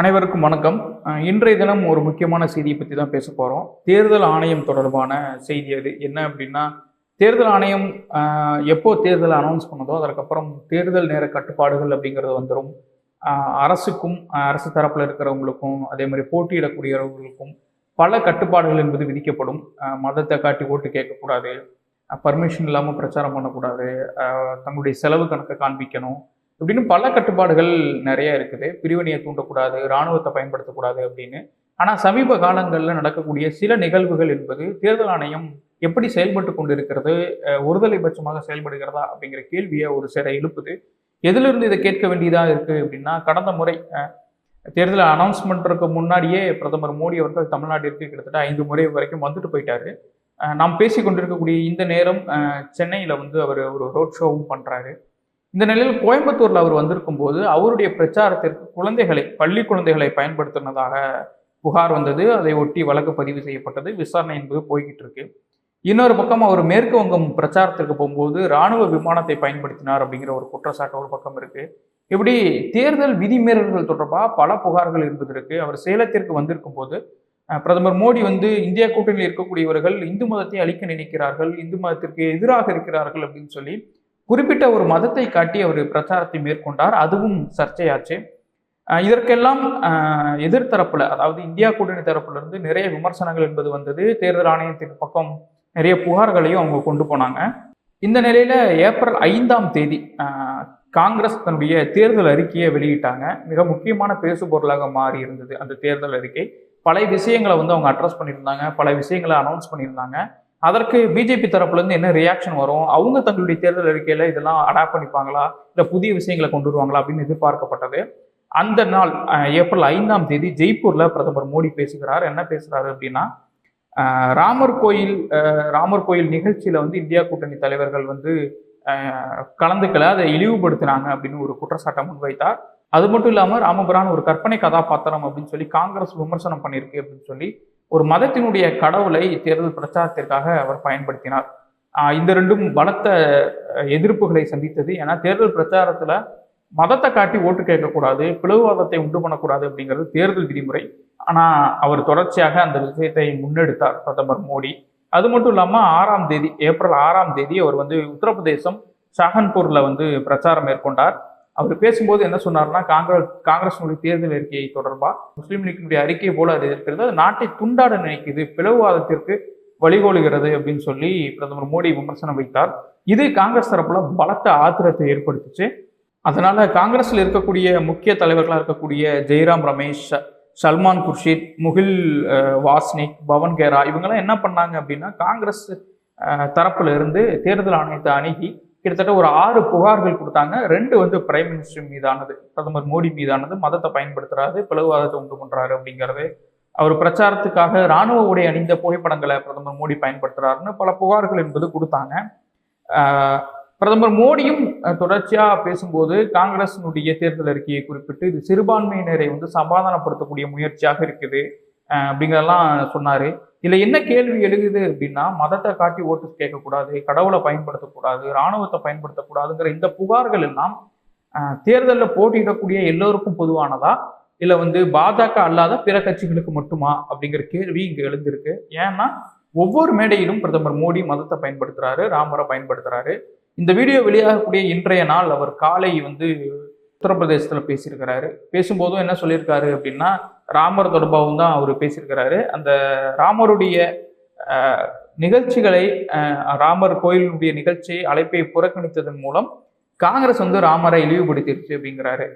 அனைவருக்கும் வணக்கம். இன்றைய தினம் ஒரு முக்கியமான செய்தியை பற்றி தான் பேச போகிறோம் தேர்தல் ஆணையம் தொடர்பான செய்தி அது. என்ன அப்படின்னா தேர்தல் ஆணையம் எப்போ தேர்தல் அனௌன்ஸ் பண்ணதோ அதற்கப்புறம் தேர்தல் நேர கட்டுப்பாடுகள் அப்படிங்கிறது வந்துடும் அரசுக்கும் அரசு தரப்பில் இருக்கிறவங்களுக்கும் அதே மாதிரி போட்டியிடக்கூடியவர்களுக்கும் பல கட்டுப்பாடுகள் என்பது விதிக்கப்படும். மதத்தை காட்டி ஓட்டு கேட்கக்கூடாது. பர்மிஷன் இல்லாமல் பிரச்சாரம் பண்ணக்கூடாது. தங்களுடைய செலவு கணக்கை காண்பிக்கணும். இப்படின்னு பல கட்டுப்பாடுகள் நிறைய இருக்குது. பிரிவினையை தூண்டக்கூடாது இராணுவத்தை பயன்படுத்தக்கூடாது அப்படின்னு. ஆனால் சமீப காலங்களில் நடக்கக்கூடிய சில நிகழ்வுகள் என்பது தேர்தல் ஆணையம் எப்படி செயல்பட்டு கொண்டிருக்கிறது இருக்கிறது ஒருதலை பட்சமாக செயல்படுகிறதா அப்படிங்கிற கேள்வியை ஒரு சில எழுப்புது. எதிலிருந்து இதை கேட்க வேண்டியதாக இருக்குது அப்படின்னா கடந்த முறை தேர்தல் அனௌன்ஸ்மெண்ட்டுக்கு முன்னாடியே பிரதமர் மோடி அவர்கள் தமிழ்நாட்டிற்கு கிட்டத்தட்ட ஐந்து முறை வரைக்கும் வந்துட்டு போயிட்டாரு. நாம் பேசி கொண்டிருக்கக்கூடிய இந்த நேரம் சென்னையில் வந்து அவர் ஒரு ரோட் ஷோவும் பண்ணுறாரு இந்த நிலையில் கோயம்புத்தூர்ல அவர் வந்திருக்கும் போது அவருடைய பிரச்சாரத்திற்கு குழந்தைகளை பள்ளி குழந்தைகளை பயன்படுத்தினதாக புகார் வந்தது. அதை ஒட்டி வழக்கு பதிவு செய்யப்பட்டது. விசாரணை என்பது போய்கிட்டு இருக்கு. இன்னொரு பக்கம் அவர் மேற்கு வங்கம் பிரச்சாரத்திற்கு போகும்போது ராணுவ விமானத்தை பயன்படுத்தினார் அப்படிங்கிற ஒரு குற்றச்சாட்டு ஒரு பக்கம் இருக்கு. இப்படி தேர்தல் விதிமீறல்கள் தொடர்பாக பல புகார்கள் இருந்தது இருக்கு. அவர் சேலத்திற்கு வந்திருக்கும் போது பிரதமர் மோடி வந்து இந்தியா கூட்டணியில் இருக்கக்கூடியவர்கள் இந்து மதத்தை அழிக்க நினைக்கிறார்கள் இந்து மதத்திற்கு எதிராக இருக்கிறார்கள் அப்படின்னு சொல்லி குறிப்பிட்ட ஒரு மதத்தை காட்டி அவர் பிரச்சாரத்தை மேற்கொண்டார். அதுவும் சர்ச்சையாச்சு. இதற்கெல்லாம் எதிர்த்தரப்புல அதாவது இந்தியா கூட்டணி தரப்புல இருந்து நிறைய விமர்சனங்கள் என்பது வந்தது. தேர்தல் ஆணையத்தின் பக்கம் நிறைய புகார்களையும் அவங்க கொண்டு போனாங்க. இந்த நிலையில ஏப்ரல் ஐந்தாம் தேதி காங்கிரஸ் தன்னுடைய தேர்தல் அறிக்கையை வெளியிட்டாங்க. மிக முக்கியமான பேசுபொருளாக மாறி இருந்தது அந்த தேர்தல் அறிக்கை. பல விஷயங்களை வந்து அவங்க அட்ரஸ் பண்ணியிருந்தாங்க. பல விஷயங்களை அனௌன்ஸ் பண்ணியிருந்தாங்க. அதற்கு பிஜேபி தரப்புலேருந்து என்ன ரியாக்ஷன் வரும்? அவங்க தங்களுடைய தேர்தல் அறிக்கையில் இதெல்லாம் அடாப்ட் பண்ணிப்பாங்களா? இல்லை புதிய விஷயங்களை கொண்டு வருவாங்களா அப்படின்னு எதிர்பார்க்கப்பட்டது. அந்த நாள் ஏப்ரல் ஐந்தாம் தேதி ஜெய்ப்பூரில் பிரதமர் மோடி பேசுகிறார். என்ன பேசுகிறாரு அப்படின்னா ராமர் கோயில் ராமர் கோயில் நிகழ்ச்சியில் வந்து இந்தியா கூட்டணி தலைவர்கள் வந்து கலந்துக்கல அதை இழிவுபடுத்தினாங்க அப்படின்னு ஒரு குற்றச்சாட்டை முன்வைத்தார். அது மட்டும் இல்லாமல் ராமபுரான் ஒரு கற்பனை கதாபாத்திரம் அப்படின்னு சொல்லி காங்கிரஸ் விமர்சனம் பண்ணியிருக்கு அப்படின்னு சொல்லி ஒரு மதத்தினுடைய கடவுளை தேர்தல் பிரச்சாரத்திற்காக அவர் பயன்படுத்தினார். இந்த ரெண்டும் பலத்த எதிர்ப்புகளை சந்தித்தது. ஏன்னா தேர்தல் பிரச்சாரத்துல மதத்தை காட்டி ஓட்டு கேட்கக்கூடாது பிளவுவாதத்தை உண்டு பண்ணக்கூடாது அப்படிங்கிறது தேர்தல் விதிமுறை. ஆனால் அவர் தொடர்ச்சியாக அந்த விஷயத்தை முன்னெடுத்தார் பிரதமர் மோடி. அது மட்டும் இல்லாமல் ஆறாம் தேதி ஏப்ரல் ஆறாம் தேதி அவர் வந்து உத்தரப்பிரதேசம் ஷாஹன்பூர்ல வந்து பிரச்சாரம் மேற்கொண்டார். அவர் பேசும்போது என்ன சொன்னார்னா காங்கிரஸ் காங்கிரஸினுடைய தேர்தல் அறிக்கையை தொடர்பாக முஸ்லீம் லீக்கினுடைய அறிக்கை போல அது இருக்கிறது. அது நாட்டை துண்டாட நினைக்குது பிளவுவாதத்திற்கு வழிகோலுகிறது அப்படின்னு சொல்லி பிரதமர் மோடி விமர்சனம் வைத்தார். இது காங்கிரஸ் தரப்புல பலத்த ஆத்திரத்தை ஏற்படுத்துச்சு. அதனால காங்கிரஸில் இருக்கக்கூடிய முக்கிய தலைவர்களாக இருக்கக்கூடிய ஜெய்ராம் ரமேஷ் சல்மான் குர்ஷித் முகில் வாஸ்னிக் பவன் கேரா இவங்கெல்லாம் என்ன பண்ணாங்க அப்படின்னா காங்கிரஸ் தரப்புல இருந்து தேர்தல் ஆணையத்தை அணுகி கிட்டத்தட்ட ஒரு ஆறு புகார்கள் கொடுத்தாங்க. ரெண்டு வந்து பிரைம் மினிஸ்டர் மீதானது பிரதமர் மோடி மீதானது மதத்தை பயன்படுத்துறாரு பிளவுவாதத்தை உண்டு பண்றாரு அப்படிங்கிறது. அவர் பிரச்சாரத்துக்காக ராணுவ உடை அணிந்த புகைப்படங்களை பிரதமர் மோடி பயன்படுத்துறாருன்னு பல புகார்கள் என்பது கொடுத்தாங்க. பிரதமர் மோடியும் தொடர்ச்சியா பேசும்போது காங்கிரசினுடைய தேர்தல் அறிக்கையை குறிப்பிட்டு இது சிறுபான்மையினரை வந்து சமாதானப்படுத்தக்கூடிய முயற்சியாக இருக்குது. அப்படிங்கிறதெல்லாம் சொன்னார். இதில் என்ன கேள்வி எழுகுது அப்படின்னா மதத்தை காட்டி ஓட்டு கேட்கக்கூடாது கடவுளை பயன்படுத்தக்கூடாது இராணுவத்தை பயன்படுத்தக்கூடாதுங்கிற இந்த புகார்கள் எல்லாம் தேர்தலில் போட்டியிடக்கூடிய எல்லோருக்கும் பொதுவானதா? இல்லை வந்து பாஜக அல்லாத பிற கட்சிகளுக்கு மட்டுமா? அப்படிங்கிற கேள்வி இங்கே எழுந்திருக்கு. ஏன்னா ஒவ்வொரு மேடையிலும் பிரதமர் மோடி மதத்தை பயன்படுத்துகிறாரு ராமரை பயன்படுத்துகிறாரு இந்த வீடியோ வெளியாகக்கூடிய இன்றைய நாள் அவர் காலை வந்து உத்தரப்பிரதேசத்தில் பேசியிருக்கிறாரு. பேசும்போதும் என்ன சொல்லியிருக்காரு அப்படின்னா ராமர் தொடர்பாகவும் தான் அவர் பேசியிருக்கிறாரு. அந்த ராமருடைய நிகழ்ச்சிகளை ராமர் கோயிலுடைய நிகழ்ச்சியை அழைப்பை புறக்கணித்ததன் மூலம் காங்கிரஸ் வந்து ராமரை இழிவுபடுத்திருச்சு அப்படிங்கிறாரு.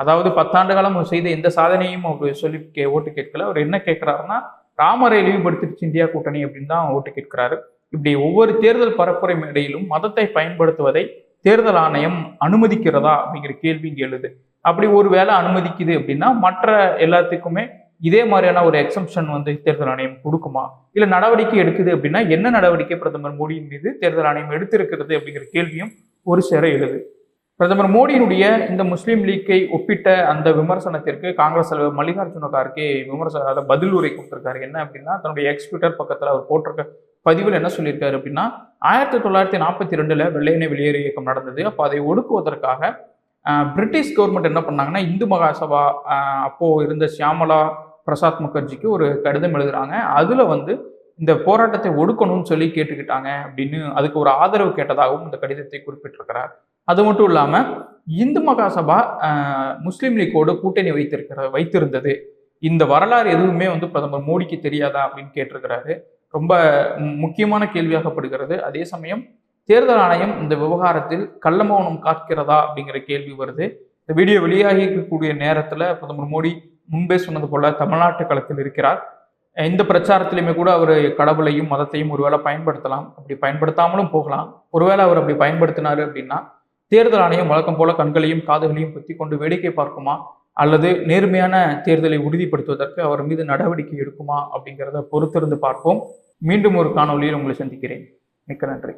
அதாவது பத்தாண்டு காலம் அவர் செய்த எந்த சாதனையும் அவர் சொல்லி கே ஓட்டு கேட்கல. அவர் என்ன கேட்கிறாருன்னா ராமரை இழிவுபடுத்திருச்சு இந்தியா கூட்டணி அப்படின்னு தான் ஓட்டு கேட்கிறாரு. இப்படி ஒவ்வொரு தேர்தல் பரப்புரை மேடையிலும் மதத்தை பயன்படுத்துவதை தேர்தல் ஆணையம் அனுமதிக்கிறதா அப்படிங்கிற கேள்வி இங்கே எழுது. அப்படி ஒரு வேளை அனுமதிக்குது அப்படின்னா மற்ற எல்லாத்துக்குமே இதே மாதிரியான ஒரு எக்ஸம்ஷன் வந்து தேர்தல் ஆணையம் கொடுக்குமா? இல்ல நடவடிக்கை எடுக்குது அப்படின்னா என்ன நடவடிக்கை பிரதமர் மோடியின் மீது தேர்தல் ஆணையம் எடுத்திருக்கிறது அப்படிங்கிற கேள்வியும் ஒரு சேர எழுது. பிரதமர் மோடியினுடைய இந்த முஸ்லீம் லீக்கை ஒப்பிட்ட அந்த விமர்சனத்திற்கு காங்கிரஸ் தலைவர் மல்லிகார்ஜுன கார்கே விமர்சன அதாவது பதில் உரை கொடுத்திருக்காரு. என்ன அப்படின்னா தன்னுடைய எக்ஸ்பியூட்டர் பக்கத்தில் அவர் போட்டிருக்க பதிவில் என்ன சொல்லியிருக்காரு அப்படின்னா ஆயிரத்தி தொள்ளாயிரத்தி நாற்பத்தி ரெண்டுல வெள்ளையனே வெளியேறு இயக்கம் நடந்தது. அப்போ அதை ஒடுக்குவதற்காக பிரிட்டிஷ் கவர்மெண்ட் என்ன பண்ணாங்கன்னா இந்து மகாசபா அப்போது அப்போ இருந்த சியாமலா பிரசாத் முகர்ஜிக்கு ஒரு கடிதம் எழுதுறாங்க. அதுல வந்து இந்த போராட்டத்தை ஒடுக்கணும்னு சொல்லி கேட்டுக்கிட்டாங்க அப்படின்னு அதுக்கு ஒரு ஆதரவு கேட்டதாகவும் இந்த கடிதத்தை குறிப்பிட்டிருக்கிறார். அது மட்டும் இல்லாம இந்து மகாசபா முஸ்லீம் லீக்கோடு கூட்டணி வைத்திருக்கிற வைத்திருந்தது. இந்த வரலாறு எதுவுமே வந்து பிரதமர் மோடிக்கு தெரியாதா அப்படின்னு கேட்டிருக்கிறாரு. ரொம்ப முக்கியமான கேள்வியாகப்படுகிறது. அதே சமயம் தேர்தல் ஆணையம் இந்த விவகாரத்தில் கள்ளமௌனம் காக்கிறதா அப்படிங்கிற கேள்வி வருது. இந்த வீடியோ வெளியாகி இருக்கக்கூடிய நேரத்தில் பிரதமர் மோடி முன்பே சொன்னது போல தமிழ்நாட்டு களத்தில் இருக்கிறார். இந்த பிரச்சாரத்திலையுமே கூட அவர் கடவுளையும் மதத்தையும் ஒருவேளை பயன்படுத்தலாம். அப்படி பயன்படுத்தாமலும் போகலாம். ஒருவேளை அவர் அப்படி பயன்படுத்தினாரு அப்படின்னா தேர்தல் ஆணையம் வழக்கம் போல கண்களையும் காதுகளையும் பொத்தி கொண்டு வேடிக்கை பார்க்குமா? அல்லது நேர்மையான தேர்தலை உறுதிப்படுத்துவதற்கு அவர் மீது நடவடிக்கை எடுக்குமா அப்படிங்கிறத பொறுத்திருந்து பார்ப்போம். மீண்டும் ஒரு காணொளியில் உங்களை சந்திக்கிறேன். மிக்க நன்றி.